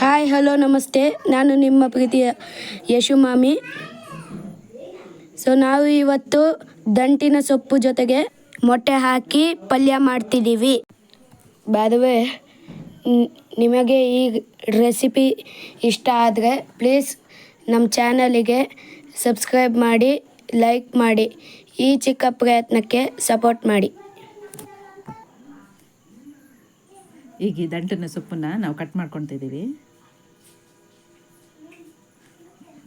Hi hello ನಮಸ್ತೆ. ನಾನು ನಿಮ್ಮ ಪ್ರೀತಿಯ ಯಶು ಮಾಮಿ. ಸೊ ನಾವು ಇವತ್ತು ದಂಟಿನ ಸೊಪ್ಪು ಜೊತೆಗೆ ಮೊಟ್ಟೆ ಹಾಕಿ ಪಲ್ಯ ಮಾಡ್ತಿದ್ದೀವಿ. ಬಾದವೇ ನಿಮಗೆ ಈ ರೆಸಿಪಿ ಇಷ್ಟ ಆದರೆ ಪ್ಲೀಸ್ ನಮ್ಮ ಚಾನಲಿಗೆ ಸಬ್ಸ್ಕ್ರೈಬ್ ಮಾಡಿ ಲೈಕ್ ಮಾಡಿ, ಈ ಚಿಕ್ಕ ಪ್ರಯತ್ನಕ್ಕೆ ಸಪೋರ್ಟ್ ಮಾಡಿ. ಈಗ ಈ ದಂಟಿನ ಸೊಪ್ಪನ್ನು ನಾವು ಕಟ್ ಮಾಡ್ಕೊತಿದ್ದೀವಿ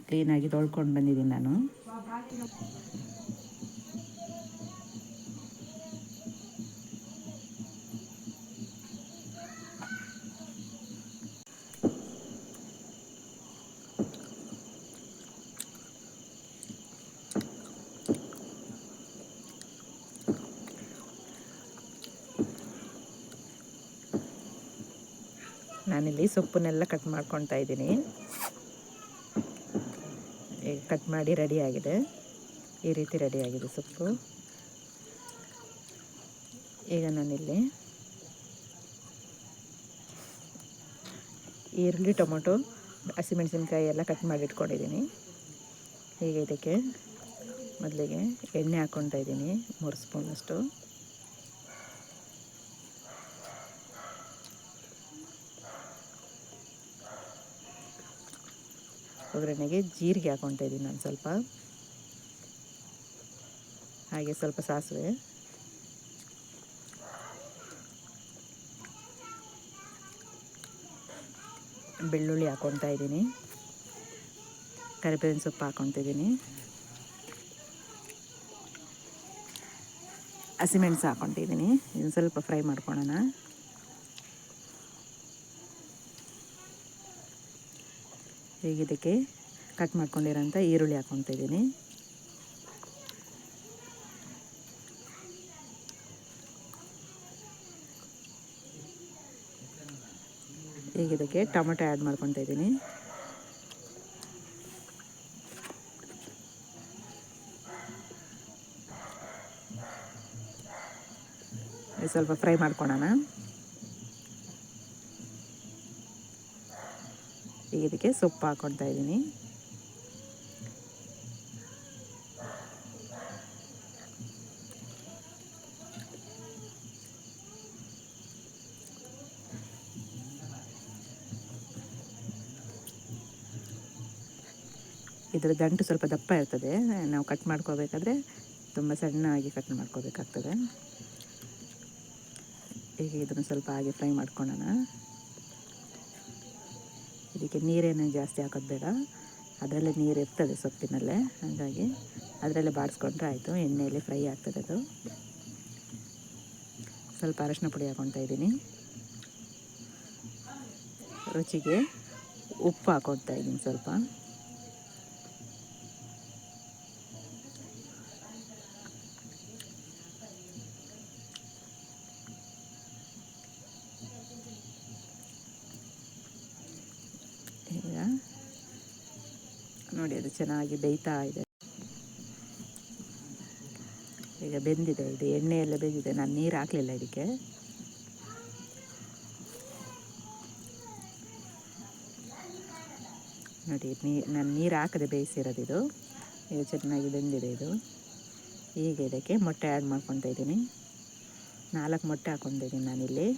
ಕ್ಲೀನಾಗಿ ತೊಳ್ಕೊಂಡು ಬಂದಿದ್ದೀನಿ ನಾನು. ನಾನಿಲ್ಲಿ ಸೊಪ್ಪನ್ನೆಲ್ಲ ಕಟ್ ಮಾಡ್ಕೊತಾ ಇದ್ದೀನಿ. ಕಟ್ ಮಾಡಿ ರೆಡಿಯಾಗಿದೆ ಈ ರೀತಿ ರೆಡಿಯಾಗಿದೆ ಸೊಪ್ಪು. ಈಗ ನಾನಿಲ್ಲಿ ಈರುಳ್ಳಿ, ಟೊಮೊಟೊ, ಹಸಿಮೆಣಸಿನ್ಕಾಯಿ ಎಲ್ಲ ಕಟ್ ಮಾಡಿ ಇಟ್ಕೊಂಡಿದ್ದೀನಿ. ಈಗ ಇದಕ್ಕೆ ಮೊದಲಿಗೆ ಎಣ್ಣೆ ಹಾಕ್ಕೊತಾ ಇದ್ದೀನಿ, ಮೂರು ಸ್ಪೂನಷ್ಟು ಒಗ್ಗರಣೆಗೆ ಜೀರಿಗೆ ಹಾಕ್ಕೊತಾ ಇದ್ದೀನಿ ನಾನು ಸ್ವಲ್ಪ. ಹಾಗೆ ಸ್ವಲ್ಪ ಸಾಸಿವೆ. ಬೆಳ್ಳುಳ್ಳಿ ಹಾಕ್ಕೊತಾ ಇದ್ದೀನಿ. ಕರಿಬೇವಿನ ಸೊಪ್ಪು ಹಾಕ್ಕೊತಿದ್ದೀನಿ ಹಸಿಮೆಣಸು ಹಾಕ್ಕೊತಿದ್ದೀನಿ ಇನ್ನು ಸ್ವಲ್ಪ ಫ್ರೈ ಮಾಡ್ಕೊಳ್ಳೋಣ. ಈಗ ಇದಕ್ಕೆ ಕಟ್ ಮಾಡ್ಕೊಂಡಿರೋಂಥ ಈರುಳ್ಳಿ ಹಾಕ್ಕೊತಿದ್ದೀನಿ ಈಗ ಇದಕ್ಕೆ ಟೊಮೆಟೊ ಆ್ಯಡ್ ಮಾಡ್ಕೊತಾ ಇದ್ದೀನಿ. ಸ್ವಲ್ಪ ಫ್ರೈ ಮಾಡ್ಕೊಳೋಣ. ಈಗ ಇದಕ್ಕೆ ಸೊಪ್ಪು ಹಾಕೊಡ್ತಾ ಇದ್ದೀನಿ. ಇದರ ದಂಟು ಸ್ವಲ್ಪ ದಪ್ಪ ಇರ್ತದೆ, ನಾವು ಕಟ್ ಮಾಡ್ಕೋಬೇಕಾದ್ರೆ ತುಂಬ ಸಣ್ಣಾಗಿ ಕಟ್ ಮಾಡ್ಕೋಬೇಕಾಗ್ತದೆ. ಈಗ ಇದನ್ನು ಸ್ವಲ್ಪ ಹಾಗೆ ಫ್ರೈ ಮಾಡ್ಕೊಳ್ಳೋಣ. ಇದಕ್ಕೆ ನೀರೇನು ಜಾಸ್ತಿ ಹಾಕೋದು ಬೇಡ. ಅದರಲ್ಲೇ ನೀರು ಇರ್ತದೆ ಸೊಪ್ಪಿನಲ್ಲೇ. ಹಾಗಾಗಿ ಅದರಲ್ಲೇ ಬಾಡಿಸ್ಕೊಂಡ್ರೆ ಆಯಿತು. ಎಣ್ಣೆಯಲ್ಲಿ ಫ್ರೈ ಆಗ್ತದೆ ಅದು. ಸ್ವಲ್ಪ ಅರಶಿನ ಪುಡಿ ಹಾಕೊತಾ ಇದ್ದೀನಿ. ರುಚಿಗೆ ಉಪ್ಪು ಹಾಕೊತಾ ಇದ್ದೀನಿ ಸ್ವಲ್ಪ ಈಗ ನೋಡಿ, ಅದು ಚೆನ್ನಾಗಿ ಬೇಯ್ತಾ ಇದೆ. ಈಗ ಬೆಂದಿದೆ, ಇದು ಎಣ್ಣೆ ಎಲ್ಲ ಬೆಂದಿದೆ. ನಾನು ನೀರು ಹಾಕಲಿಲ್ಲ ಇದಕ್ಕೆ. ನೋಡಿ, ನೀ, ನಾನು ನೀರು ಹಾಕದೆ ಬೇಯಿಸಿರೋದು ಇದು. ಈಗ ಚೆನ್ನಾಗಿ ಬೆಂದಿದೆ ಇದು. ಈಗ ಇದಕ್ಕೆ ಮೊಟ್ಟೆ ಆ್ಯಡ್ ಮಾಡ್ಕೊತಾ ಇದ್ದೀನಿ ನಾಲ್ಕು ಮೊಟ್ಟೆ ಹಾಕ್ಕೊಂಡಿದ್ದೀನಿ ನಾನಿಲ್ಲಿ.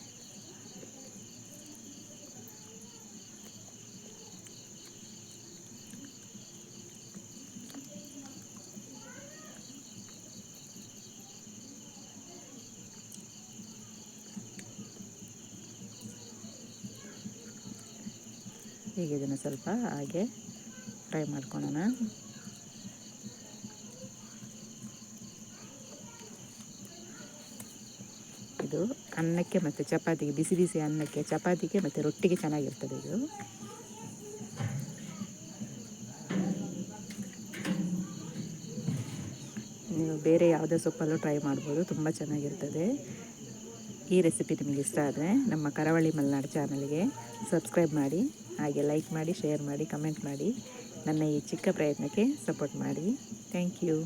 ಈಗ ಇದನ್ನು ಸ್ವಲ್ಪ ಹಾಗೆ ಫ್ರೈ ಮಾಡ್ಕೊಳ್ಳೋಣ ಇದು ಅನ್ನಕ್ಕೆ ಮತ್ತು ಚಪಾತಿಗೆ, ಬಿಸಿ ಬಿಸಿ ಅನ್ನಕ್ಕೆ, ಚಪಾತಿಗೆ ಮತ್ತು ರೊಟ್ಟಿಗೆ ಚೆನ್ನಾಗಿರ್ತದೆ ಇದು. ನೀವು ಬೇರೆ ಯಾವುದೇ ಸೊಪ್ಪಲ್ಲೂ ಟ್ರೈ ಮಾಡ್ಬೋದು, ತುಂಬ ಚೆನ್ನಾಗಿರ್ತದೆ. ಈ ರೆಸಿಪಿ ನಿಮಗೆ ಇಷ್ಟ ಆದರೆ ನಮ್ಮ ಕರಾವಳಿ ಮಲೆನಾಡು ಚಾನಲ್ಗೆ ಸಬ್ಸ್ಕ್ರೈಬ್ ಮಾಡಿ, ಹಾಗೆ ಲೈಕ್ ಮಾಡಿ, ಶೇರ್ ಮಾಡಿ, ಕಮೆಂಟ್ ಮಾಡಿ. ನನ್ನ ಈ ಚಿಕ್ಕ ಪ್ರಯತ್ನಕ್ಕೆ ಸಪೋರ್ಟ್ ಮಾಡಿ. Thank you.